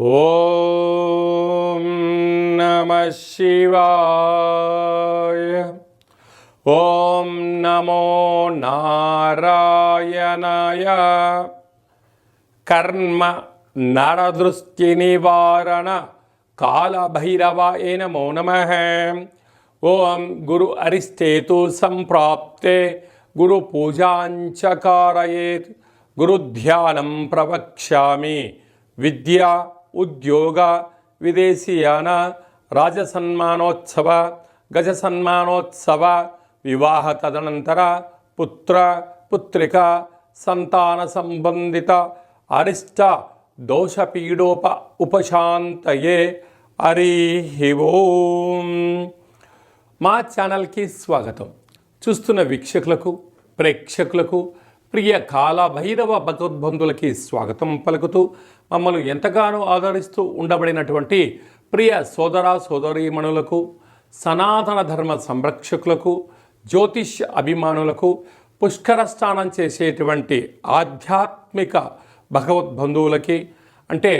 ओम नमः शिवाय। ओम नमो नारायणाय। कर्म नरदृष्टिनिवारण कालभैरवाय नमो नमः। ओम गुरु अरिस्तेतु संप्राप्ते गुरुपूजाञ्च कारयेत् गुरुध्यानं प्रवक्ष्यामि। विद्या ఉద్యోగ విదేశీయాన రాజసన్మానోత్సవ గజ సన్మానోత్సవ వివాహ తదనంతర పుత్ర పుత్రిక సంతాన సంబంధిత అరిష్ట దోషపీడోప ఉపశాంతయే హరి ఓం. మా ఛానల్కి స్వాగతం. చూస్తున్న వీక్షకులకు ప్రేక్షకులకు ప్రియ కాల భైరవ భగవద్బంధులకి స్వాగతం పలుకుతూ మమ్మల్ని ఎంతగానో ఆదరిస్తూ ఉండబడినటువంటి ప్రియ సోదర సోదరీమణులకు సనాతన ధర్మ సంరక్షకులకు జ్యోతిష్ అభిమానులకు పుష్కర స్నానం చేసేటువంటి ఆధ్యాత్మిక భగవద్బంధువులకి అంటే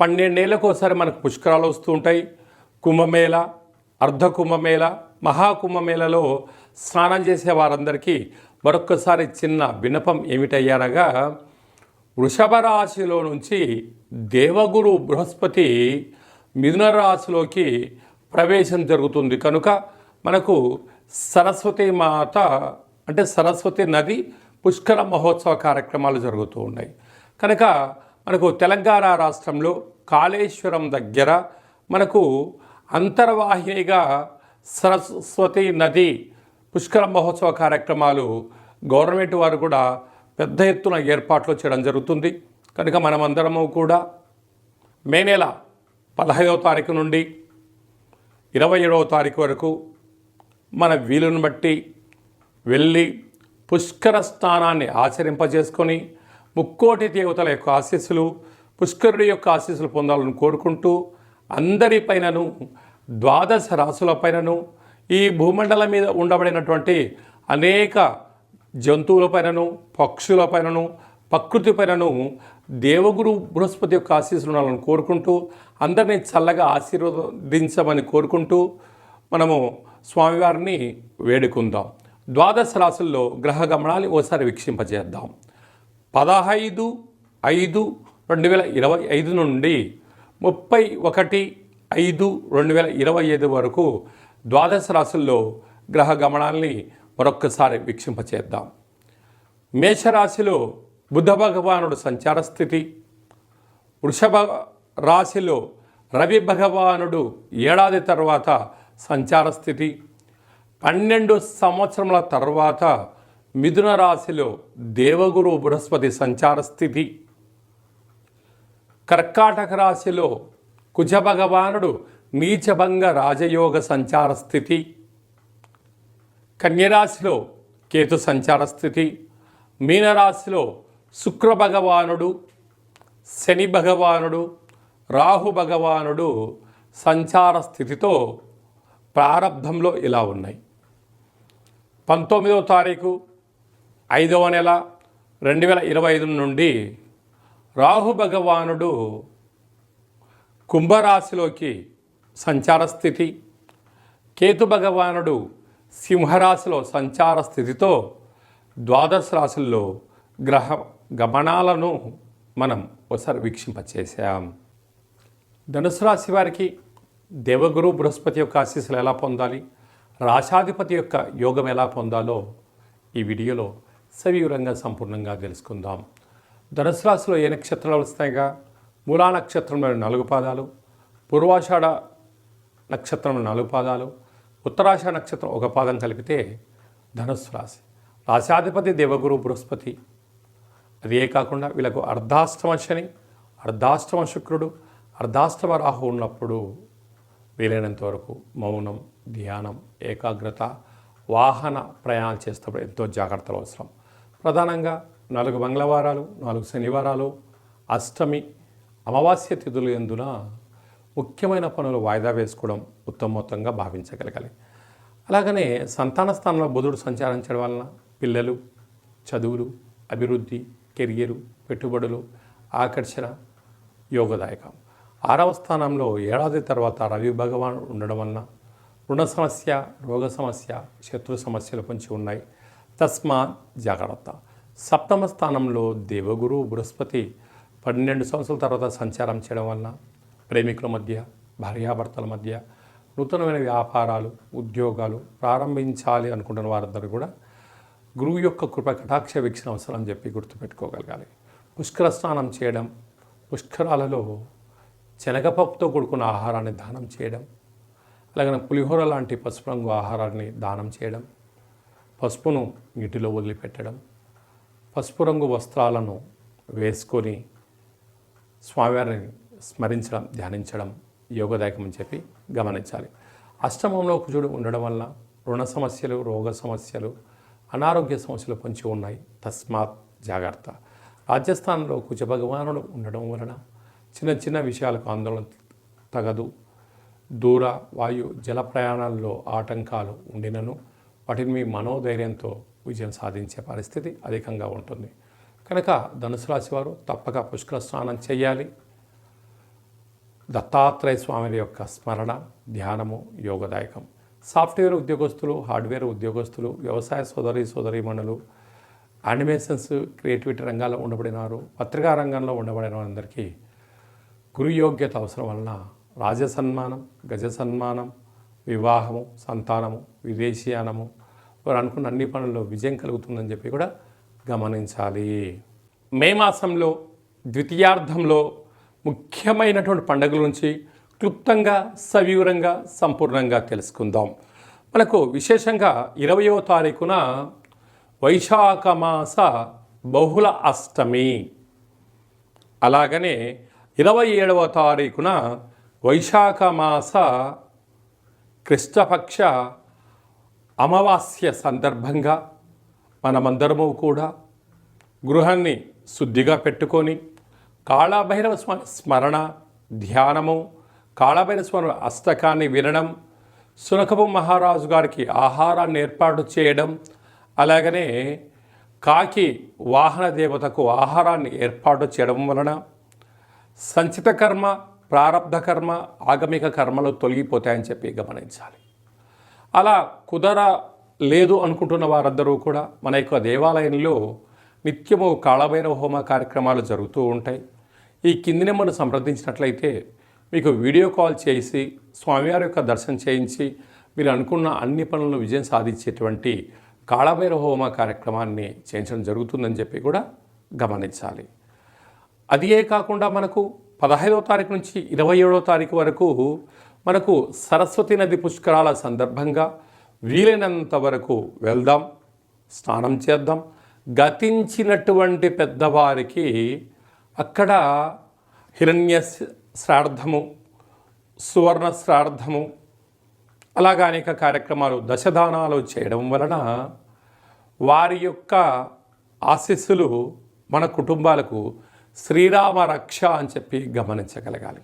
పన్నెండేళ్ళకోసారి మనకు పుష్కరాలు వస్తూ ఉంటాయి. కుంభమేళ అర్ధ కుంభమేళ మహాకుంభమేళలో స్నానం చేసే వారందరికీ మరొక్కసారి చిన్న వినపం ఏమిటయ్యారగా వృషభ రాశిలో నుంచి దేవగురు బృహస్పతి మిథున రాశిలోకి ప్రవేశం జరుగుతుంది. కనుక మనకు సరస్వతి మాత అంటే సరస్వతి నది పుష్కర మహోత్సవ కార్యక్రమాలు జరుగుతూ ఉన్నాయి. కనుక మనకు తెలంగాణ రాష్ట్రంలో కాళేశ్వరం దగ్గర మనకు అంతర్వాహినిగా సరస్వతి నది పుష్కర మహోత్సవ కార్యక్రమాలు గవర్నమెంట్ వారు కూడా పెద్ద ఎత్తున ఏర్పాట్లు చేయడం జరుగుతుంది. కనుక మనమందరము కూడా మే నెల పదహైదవ తారీఖు నుండి ఇరవై ఏడవ తారీఖు వరకు మన వీలుని బట్టి వెళ్ళి పుష్కర స్నానాన్ని ఆచరింపజేసుకొని ముక్కోటి దేవతల యొక్క ఆశీస్సులు పుష్కరుడి యొక్క ఆశీస్సులు పొందాలని కోరుకుంటూ అందరిపైనను ద్వాదశ రాసులపైనను ఈ భూమండలం మీద ఉండబడినటువంటి అనేక జంతువులపైనను పక్షులపైనను ప్రకృతిపైనను దేవగురు బృహస్పతి యొక్క ఆశీస్సులు ఉండాలని కోరుకుంటూ అందరినీ చల్లగా ఆశీర్వదించమని కోరుకుంటూ మనము స్వామివారిని వేడుకుందాం. ద్వాదశ రాశుల్లో గ్రహ గమనాన్ని ఓసారి వీక్షింపజేద్దాం. పదహైదు ఐదు రెండు వేల ఇరవై ఐదు నుండి ముప్పై ఒకటి ఐదు రెండు వేల ఇరవై ఐదు వరకు ద్వాదశ రాశుల్లో గ్రహ గమనాల్ని మరొక్కసారి వీక్షింపచేద్దాం. మేషరాశిలో బుద్ధ భగవానుడు సంచార స్థితి. వృషభ రాశిలో రవి భగవానుడు ఏడాది తర్వాత సంచార స్థితి. పన్నెండు సంవత్సరముల తర్వాత మిథున రాశిలో దేవగురు బృహస్పతి సంచార స్థితి. కర్కాటక రాశిలో కుజ భగవానుడు నీచభంగ రాజయోగ సంచార స్థితి. కన్యరాశిలో కేతు సంచార స్థితి. మీనరాశిలో శుక్ర భగవానుడు శని భగవానుడు రాహు భగవానుడు సంచార స్థితితో ప్రారంభంలో ఇలా ఉన్నాయి. పంతొమ్మిదవ తారీఖు ఐదవ నెల రెండు వేల ఇరవై ఐదు నుండి రాహు భగవానుడు కుంభరాశిలోకి సంచార స్థితి కేతు భగవానుడు సింహరాశిలో సంచార స్థితితో ద్వాదశ రాశుల్లో గ్రహ గమనాలను మనం ఒకసారి వీక్షింపచేసాం ధనుసు రాశి వారికి దేవగురు బృహస్పతి యొక్క ఆశీస్సులు ఎలా పొందాలి? రాశాధిపతి యొక్క యోగం ఎలా పొందాలో ఈ వీడియోలో సవివరంగా సంపూర్ణంగా తెలుసుకుందాం. ధనుసు రాశిలో ఏ నక్షత్రాలు వస్తాయిగా? మూలా నక్షత్రంలో నాలుగు పాదాలు. పూర్వాషాఢ నక్షత్రం నాలుగు పాదాలు ఉత్తరాశ నక్షత్రం ఒక పాదం కలిపితే ధనుస్సు రాశి. రాశాధిపతి దేవగురు బృహస్పతి. అదే కాకుండా వీళ్ళకు అర్ధాష్టమ శని అర్ధాష్టమ శుక్రుడు అర్ధాష్టమ రాహు ఉన్నప్పుడు వీలైనంత వరకు మౌనం ధ్యానం ఏకాగ్రత వాహన ప్రయాణం చేసేటప్పుడు ఎంతో జాగ్రత్తలు అవసరం. ప్రధానంగా నాలుగు మంగళవారాలు నాలుగు శనివారాలు అష్టమి అమావాస్య తిథులు ఎందున ముఖ్యమైన పనులు వాయిదా వేసుకోవడం ఉత్తమోత్తంగా భావించగలగాలి. అలాగనే సంతాన స్థానంలో బుధుడు సంచారించడం వలన పిల్లలు చదువులు అభివృద్ధి కెరియరు పెట్టుబడులు ఆకర్షణ యోగదాయకం. ఆరవ స్థానంలో ఏడాది తర్వాత రవి భగవాన్ ఉండడం వలన రుణ సమస్య రోగ సమస్య శత్రు సమస్యలు పొంచి ఉన్నాయి. తస్మా జాగ్రత్త. సప్తమ స్థానంలో దేవగురు బృహస్పతి పన్నెండు సంవత్సరాల తర్వాత సంచారం చేయడం వలన ప్రేమికుల మధ్య భార్యాభర్తల మధ్య నూతనమైన వ్యాపారాలు ఉద్యోగాలు ప్రారంభించాలి అనుకుంటున్న వారందరూ కూడా గురువు యొక్క కృప కటాక్ష వీక్షణ అవసరం అని చెప్పి గుర్తుపెట్టుకోగలగాలి. పుష్కర స్నానం చేయడం పుష్కరాలలో శనగపప్పుతో కూడుకున్న ఆహారాన్ని దానం చేయడం అలాగే పులిహోర లాంటి పసుపు రంగు ఆహారాన్ని దానం చేయడం పసుపును నీటిలో వదిలిపెట్టడం పసుపు రంగు వస్త్రాలను వేసుకొని స్వామివారిని స్మరించడం ధ్యానించడం యోగదాయకం అని చెప్పి గమనించాలి. అష్టమంలో కుజుడు ఉండడం వల్ల రుణ సమస్యలు రోగ సమస్యలు అనారోగ్య సమస్యలు పొంచి ఉన్నాయి. తస్మాత్ జాగ్రత్త. రాజస్థాన్లో కుజ భగవానుడు ఉండడం వలన చిన్న చిన్న విషయాలకు ఆందోళన తగదు. దూర వాయు జల ప్రయాణాల్లో ఆటంకాలు ఉండినను వాటిని మీ మనోధైర్యంతో విజయం సాధించే పరిస్థితి అధికంగా ఉంటుంది. కనుక ధనుసు రాశి వారు తప్పక పుష్కర స్నానం చేయాలి. దత్తాత్రేయ స్వామి యొక్క స్మరణ ధ్యానము యోగదాయకం. సాఫ్ట్వేర్ ఉద్యోగస్తులు హార్డ్వేర్ ఉద్యోగస్తులు వ్యవసాయ సోదరి సోదరీమణులు యానిమేషన్స్ క్రియేటివిటీ రంగాల్లో ఉండబడినారు పత్రికా రంగంలో ఉండబడిన వారందరికీ గురు యోగ్యత అవసరం వలన రాజ సన్మానం గజ సన్మానం వివాహము సంతానము విదేశీయానము వారు అనుకున్న అన్ని పనుల్లో విజయం కలుగుతుందని చెప్పి కూడా గమనించాలి. మే మాసంలో ద్వితీయార్థంలో ముఖ్యమైనటువంటి పండుగల నుంచి క్లుప్తంగా సవివరంగా సంపూర్ణంగా తెలుసుకుందాం. మనకు విశేషంగా ఇరవయో తారీఖున వైశాఖ మాస బహుళ అష్టమి. అలాగనే ఇరవై ఏడవ తారీఖున వైశాఖ మాస కృష్ణపక్ష అమావాస్య సందర్భంగా మనమందరము కూడా గృహాన్ని శుద్ధిగా పెట్టుకొని కాళభైరవ స్మ స్మరణ ధ్యానము కాళభైరవ స్మరణ అష్టకాన్ని వినడం సునకపు మహారాజు గారికి ఆహారాన్ని ఏర్పాటు చేయడం అలాగనే కాకి వాహన దేవతకు ఆహారాన్ని ఏర్పాటు చేయడం వలన సంచిత కర్మ ప్రారంధ కర్మ ఆగమిక కర్మలు తొలగిపోతాయని చెప్పి గమనించాలి. అలా కుదర లేదు అనుకుంటున్న వారందరూ కూడా మన యొక్క దేవాలయంలో నిత్యము కాళభైరవ హోమ కార్యక్రమాలు జరుగుతూ ఉంటాయి. ఈ కింది నెంబర్ను సంప్రదించినట్లయితే మీకు వీడియో కాల్ చేసి స్వామివారి యొక్క దర్శనం చేయించి మీరు అనుకున్న అన్ని పనులను విజయం సాధించేటువంటి కాళభైరవ హోమ కార్యక్రమాన్ని చేయించడం జరుగుతుందని చెప్పి కూడా గమనించాలి. అదియే కాకుండా మనకు పదహైదవ తారీఖు నుంచి ఇరవై ఏడవ తారీఖు వరకు మనకు సరస్వతి నది పుష్కరాల సందర్భంగా వీలైనంత వరకు వెళ్దాం స్నానం చేద్దాం. గతించినటువంటి పెద్దవారికి అక్కడ హిరణ్య శ్రాద్ధము సువర్ణ శ్రాద్ధము అలాగా అనేక కార్యక్రమాలు దశదానాలు చేయడం వలన వారి యొక్క ఆశీస్సులు మన కుటుంబాలకు శ్రీరామ రక్ష అని చెప్పి గమనించగలగాలి.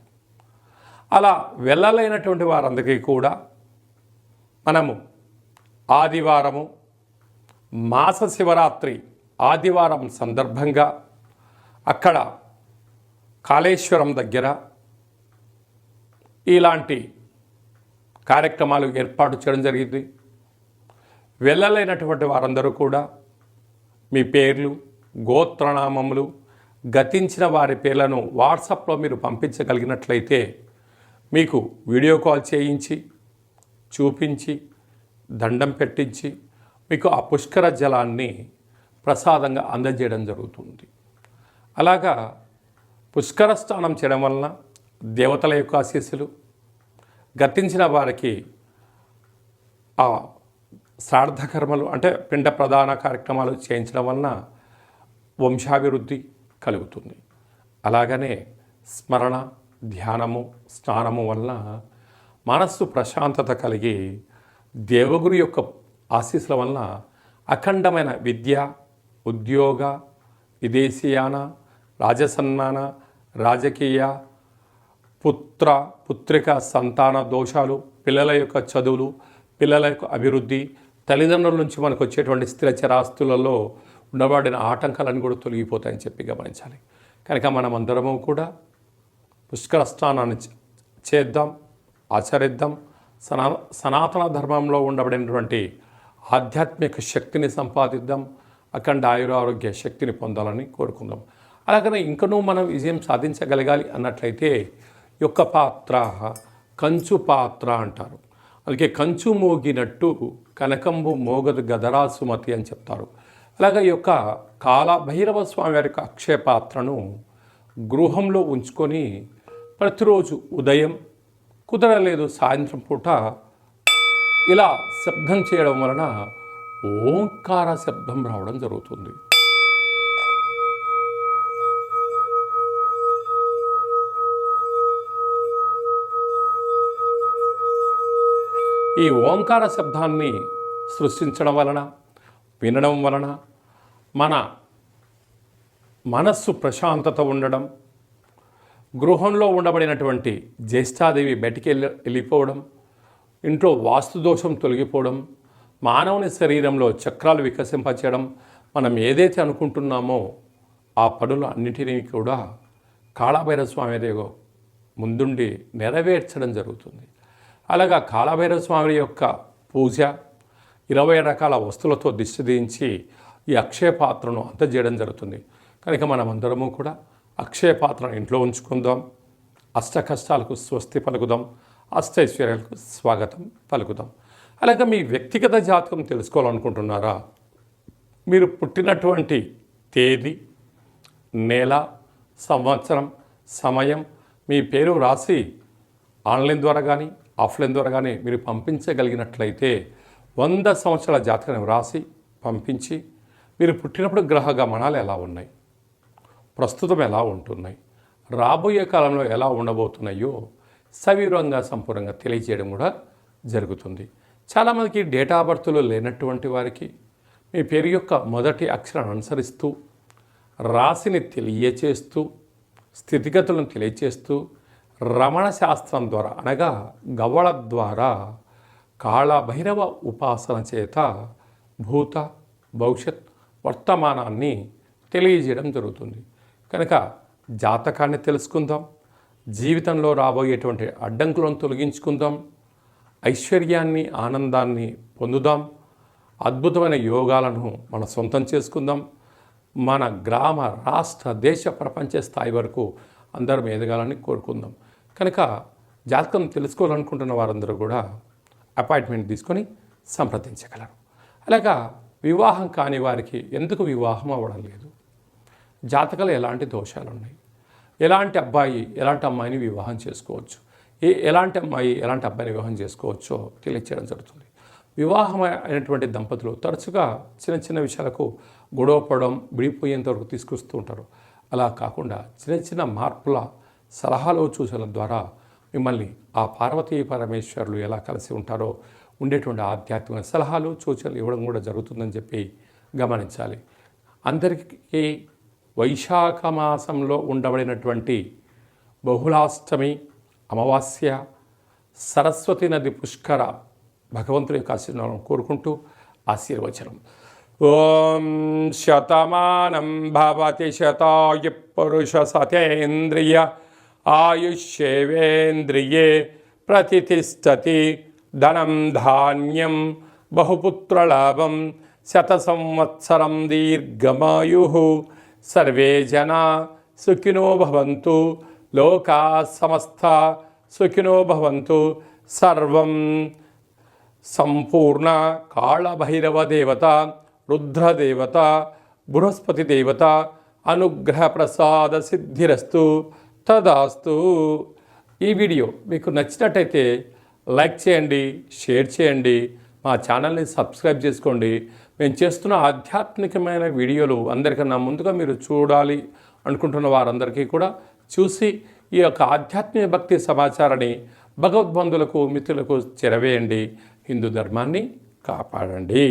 అలా వెళ్ళలేనటువంటి వారందరికీ కూడా మనము ఆదివారము మాస శివరాత్రి ఆదివారం సందర్భంగా అక్కడ కాళేశ్వరం దగ్గర ఇలాంటి కార్యక్రమాలు ఏర్పాటు చేయడం జరిగింది. వెళ్ళలేనటువంటి వారందరూ కూడా మీ పేర్లు గోత్రనామములు గతించిన వారి పేర్లను వాట్సాప్లో మీరు పంపించగలిగినట్లయితే మీకు వీడియో కాల్ చేయించి చూపించి దండం పెట్టించి మీకు ఆ పుష్కర జలాన్ని ప్రసాదంగా అందజేయడం జరుగుతుంది. అలాగా పుష్కర స్నానం చేయడం వలన దేవతల యొక్క ఆశీస్సులు గతించిన వారికి ఆ శ్రాద్ధ కర్మలు అంటే పిండ ప్రధాన కార్యక్రమాలు చేయించడం వలన వంశాభివృద్ధి కలుగుతుంది. అలాగనే స్మరణ ధ్యానము స్నానము వలన మనస్సు ప్రశాంతత కలిగి దేవగురు యొక్క ఆశీస్సుల వలన అఖండమైన విద్య ఉద్యోగ విదేశీయాన రాజసన్మాన రాజకీయ పుత్ర పుత్రిక సంతాన దోషాలు పిల్లల యొక్క చదువులు పిల్లల యొక్క అభివృద్ధి తల్లిదండ్రుల నుంచి మనకు వచ్చేటువంటి స్థిర చరాస్తులలో ఉండబడిన ఆటంకాలను కూడా తొలగిపోతాయని చెప్పి గమనించాలి. కనుక మనమందరము కూడా పుష్కర స్నానాన్ని చే- చేద్దాం ఆచరిద్దాం. సనా సనాతన ధర్మంలో ఉండబడినటువంటి ఆధ్యాత్మిక శక్తిని సంపాదిద్దాం అఖండ ఆయురారోగ్య శక్తిని పొందాలని కోరుకుందాం. అలాగనే ఇంకనూ మనం విజయం సాధించగలగాలి అన్నట్లయితే యొక్క పాత్ర కంచు పాత్ర అంటారు. అందుకే కంచు మోగినట్టు కనకంబు మోగదు గదరా సుమతి అని చెప్తారు. అలాగే ఈ యొక్క కాలభైరవ స్వామి వారి యొక్క అక్షయ పాత్రను గృహంలో ఉంచుకొని ప్రతిరోజు ఉదయం కుదరలేదు సాయంత్రం పూట ఇలా శబ్దం చేయడం వలన ఓంకార శబ్దం రావడం జరుగుతుంది. ఈ ఓంకార శబ్దాన్ని సృష్టించడం వలన వినడం వలన మన మనస్సు ప్రశాంతత ఉండడం గృహంలో ఉండబడినటువంటి జ్యేష్ఠాదేవి బయటికి వెళ్ళి వెళ్ళిపోవడం ఇంట్లో వాస్తు దోషం తొలగిపోవడం మానవుని శరీరంలో చక్రాలు వికసింపచేయడం మనం ఏదైతే అనుకుంటున్నామో ఆ పనులు అన్నిటినీ కూడా కాళభైరవ స్వామి దేవ ముందుండి నెరవేర్చడం జరుగుతుంది. అలాగా కాలభైరవ స్వామి యొక్క పూజ ఇరవై రకాల వస్తువులతో దిష్టి ఈ అక్షయ పాత్రను అందజేయడం జరుగుతుంది. కనుక మనం అందరము కూడా అక్షయ పాత్రను ఇంట్లో ఉంచుకుందాం. అష్ట కష్టాలకు స్వస్తి పలుకుదాం. అష్టైశ్వర్యాలకు స్వాగతం పలుకుదాం. అలాగే మీ వ్యక్తిగత జాతకం తెలుసుకోవాలనుకుంటున్నారా? మీరు పుట్టినటువంటి తేదీ నెల సంవత్సరం సమయం మీ పేరు రాసి ఆన్లైన్ ద్వారా కానీ ఆఫ్లైన్ ద్వారాగానే మీరు పంపించగలిగినట్లయితే వంద సంవత్సరాల జాతకాన్ని వ్రాసి పంపించి మీరు పుట్టినప్పుడు గ్రహ గమనాలు ఎలా ఉన్నాయి? ప్రస్తుతం ఎలా ఉంటున్నాయి? రాబోయే కాలంలో ఎలా ఉండబోతున్నాయో సవివరంగా సంపూర్ణంగా తెలియజేయడం కూడా జరుగుతుంది. చాలామందికి డేటా బర్త్లు లేనటువంటి వారికి మీ పేరు యొక్క మొదటి అక్షరాన్ని అనుసరిస్తూ రాశిని తెలియచేస్తూ స్థితిగతులను తెలియచేస్తూ రమణ శాస్త్రం ద్వారా అనగా గవ్వళ ద్వారా కాళభైరవ ఉపాసన చేత భూత భవిష్యత్ వర్తమానాన్ని తెలియజేయడం జరుగుతుంది. కనుక జాతకాన్ని తెలుసుకుందాం జీవితంలో రాబోయేటువంటి అడ్డంకులను తొలగించుకుందాం ఐశ్వర్యాన్ని ఆనందాన్ని పొందుదాం అద్భుతమైన యోగాలను మన సొంతం చేసుకుందాం. మన గ్రామ రాష్ట్ర దేశ ప్రపంచ స్థాయి వరకు అందరం ఎదగాలని కోరుకుందాం. కనుక జాతకం తెలుసుకోవాలనుకుంటున్న వారందరూ కూడా అపాయింట్మెంట్ తీసుకొని సంప్రదించగలరు. అలాగా వివాహం కాని వారికి ఎందుకు వివాహం అవ్వడం లేదు? జాతకాలు ఎలాంటి దోషాలు ఉన్నాయి ఎలాంటి అబ్బాయి ఎలాంటి అమ్మాయిని వివాహం చేసుకోవచ్చు? ఏ ఎలాంటి అమ్మాయి ఎలాంటి అబ్బాయిని వివాహం చేసుకోవచ్చో తెలియచేయడం జరుగుతుంది. వివాహం అయినటువంటి దంపతులు తరచుగా చిన్న చిన్న విషయాలకు గొడవపడడం విడిపోయేంత వరకు తీసుకొస్తూ ఉంటారు. అలా కాకుండా చిన్న చిన్న మార్పుల సలహాలు సూచనల ద్వారా మిమ్మల్ని ఆ పార్వతీ పరమేశ్వరులు ఎలా కలిసి ఉంటారో ఉండేటువంటి ఆధ్యాత్మిక సలహాలు సూచనలు ఇవ్వడం కూడా జరుగుతుందని చెప్పి గమనించాలి. అందరికీ వైశాఖ మాసంలో ఉండబడినటువంటి బహుళాష్టమి అమావాస్య సరస్వతి నది పుష్కర భగవంతుని యొక్క ఆశీర్వాదం కోరుకుంటూ ఆశీర్వచనం. ఓం శతమానం భవతి శతాయు పురుష సతేంద్రియ ఆయుష్యేవేంద్రియే ప్రతిష్టతి ధనం ధాన్యం బహుపుత్రలాభం శత సంవత్సరం దీర్ఘమాయు సర్వే జనా సుఖినో భవంతు లోకా సమస్త సుఖినో భవంతు సర్వం సంపూర్ణ కాళభైరవ దేవత రుద్రదేవత బృహస్పతి దేవత అనుగ్రహ ప్రసాద సిద్ధిరస్తు తదాస్తు. ఈ వీడియో మీకు నచ్చినట్టయితే లైక్ చేయండి షేర్ చేయండి మా ఛానల్ని సబ్స్క్రైబ్ చేసుకోండి. మేము చేస్తున్న ఆధ్యాత్మికమైన వీడియోలు అందరికన్నా ముందుగా మీరు చూడాలి అనుకుంటున్న వారందరికీ కూడా చూసి ఈ యొక్క ఆధ్యాత్మిక భక్తి సమాచారాన్ని భగవద్బంధులకు మిత్రులకు చెరవేయండి. హిందూ ధర్మాన్ని కాపాడండి.